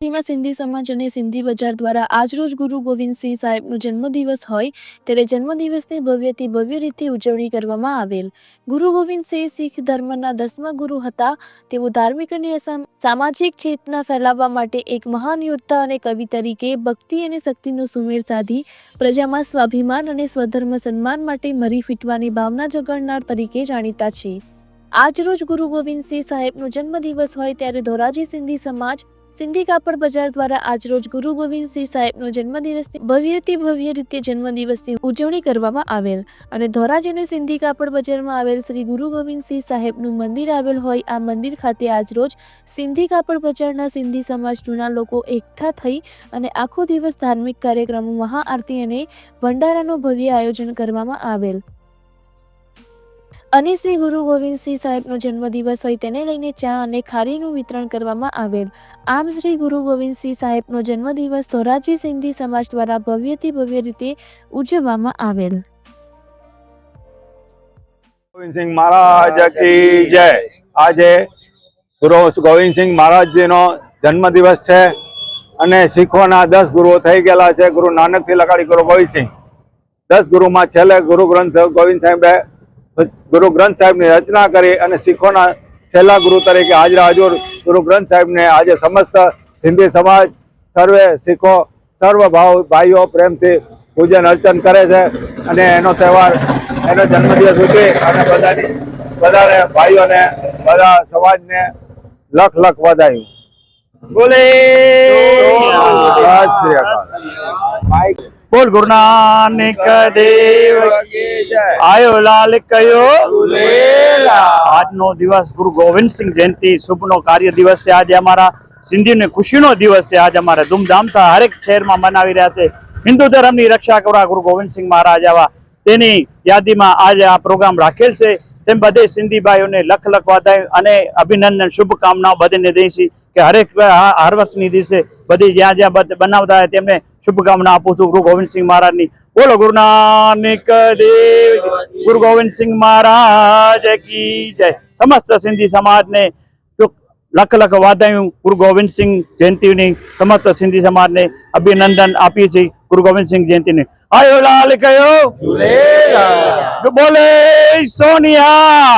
એમાં સિંધી સમાજ અને સિંધી બજાર દ્વારા આજરોજ ગુરુ ગોવિંદસિંહ સાહેબનો જન્મદિવસ હોય ત્યારે જન્મદિવસની ભવ્યથી ભવ્ય રીતે ઉજવણી કરવામાં આવેલ. ગુરુ ગોવિંદસિંહ શીખ ધર્મના દસમા ગુરુ હતા. તેઓ ધાર્મિક અને સામાજિક ચેતના ફેલાવવા માટે એક મહાન યોદ્ધા અને કવિ તરીકે ભક્તિ અને શક્તિનો સુમેળ સાધી, પ્રજામાં સ્વાભિમાન અને સ્વધર્મ સન્માન માટે મરી ફીટવાની ભાવના જગાડનાર તરીકે જાણીતા છે આજરોજ ગુરુ ગોવિંદસિંહ સાહેબનો જન્મદિવસ હોય ત્યારે ધોરાજી સિંધી સમાજ સિંધી કાપડ બજાર દ્વારા આજરોજ ગુરુ ગોવિંદસિંહ સાહેબનો જન્મદિવસની ભવ્યથી ભવ્ય રીતે જન્મદિવસની ઉજવણી કરવામાં આવેલ અને ધોરાજીને સિંધી કાપડ બજારમાં આવેલ શ્રી ગુરુ ગોવિંદસિંહ સાહેબનું મંદિર આવેલ હોય, આ મંદિર ખાતે આજરોજ સિંધી કાપડ બજારના સિંધી સમાજ જૂના લોકો એકઠા થઈ અને આખો દિવસ ધાર્મિક કાર્યક્રમો, મહાઆરતી અને ભંડારાનું ભવ્ય આયોજન કરવામાં આવેલ. અને શ્રી ગુરુ ગોવિંદસિંહ સાહેબનો જન્મદિવસ હોય તેને લઈને ચા અને ખારીનું વિતરણ કરવામાં આવેલ. આમ શ્રી ગુરુ ગોવિંદસિંહ સાહેબનો જન્મદિવસ ધોરાજી સિંધી સમાજ દ્વારા ભવ્યથી ભવ્ય રીતે ઉજવવામાં આવેલ. ગોવિંદસિંહ મહારાજ કી જય. આજે ગુરુ ગોવિંદસિંહ મહારાજજીનો જન્મદિવસ છે અને શીખોના દસ ગુરુઓ થઈ ગયેલા છે. ગુરુ નાનકથી લગાડી ગુરુ ગોવિંદસિંહ દસ ગુરુમાં છેલ્લે ગુરુ ગ્રંથ ગોવિંદ સાહેબે ગુરુ ગ્રંથ સાહેબની રચના કરી અને શીખોના છેલ્લા ગુરુ તરીકે હાજરા હજુર ગુરુ ગ્રંથ સાહેબને આજે સમસ્ત સિંધી સમાજ સર્વે શીખો સર્વ ભાવ ભાઈઓ પ્રેમથી પૂજન અર્ચન કરે છે અને એનો તહેવાર એનો જન્મદિવસ ઉજવી અને બધાની બધાને ભાઈઓને બધા સમાજને લખ લખ વધાયું. બોલે! સત શ્રી અકાલ. બોલ ગુરુ નાનક દેવ આયો લાલ કયો? આજનો દિવસ ગુરુ ગોવિંદસિંહ જયંતિ શુભનો કાર્ય દિવસ છે. આજે અમારા સિંધીને ખુશીનો દિવસ છે. આજે અમારે ધૂમધામતા હરેક શહેરમાં મનાવી રહ્યા છે. હિન્દુ ધર્મની રક્ષા કરવા ગુરુ ગોવિંદસિંહ મહારાજ આવા તેની યાદીમાં આજે આ પ્રોગ્રામ રાખેલ છે. તેમ બધે સિંધી ભાઈઓને લખ લખ વધાય અને અભિનંદન, શુભકામનાઓ બધાને દઈ છે કે હરેક હર વર્ષની દિવસે બધી જ્યાં જ્યાં બનાવતા હોય તેમને શુભકામના આપું છું ગુરુ ગોવિંદસિંહ મહારાજની. બોલો ગુરુ નાનક દેવ, ગુરુ ગોવિંદસિંહ મહારાજ કી જય. સમસ્ત સિંધી સમાજને લખ લખ વાધાયું ગુરુ ગોવિંદસિંહ જયંતિની સમસ્ત સિંધી સમાજને અભિનંદન આપીએ છીએ ગુરુ ગોવિંદસિંહ જયંતિને. આયો લાલ કયો? બોલે સોનિયા.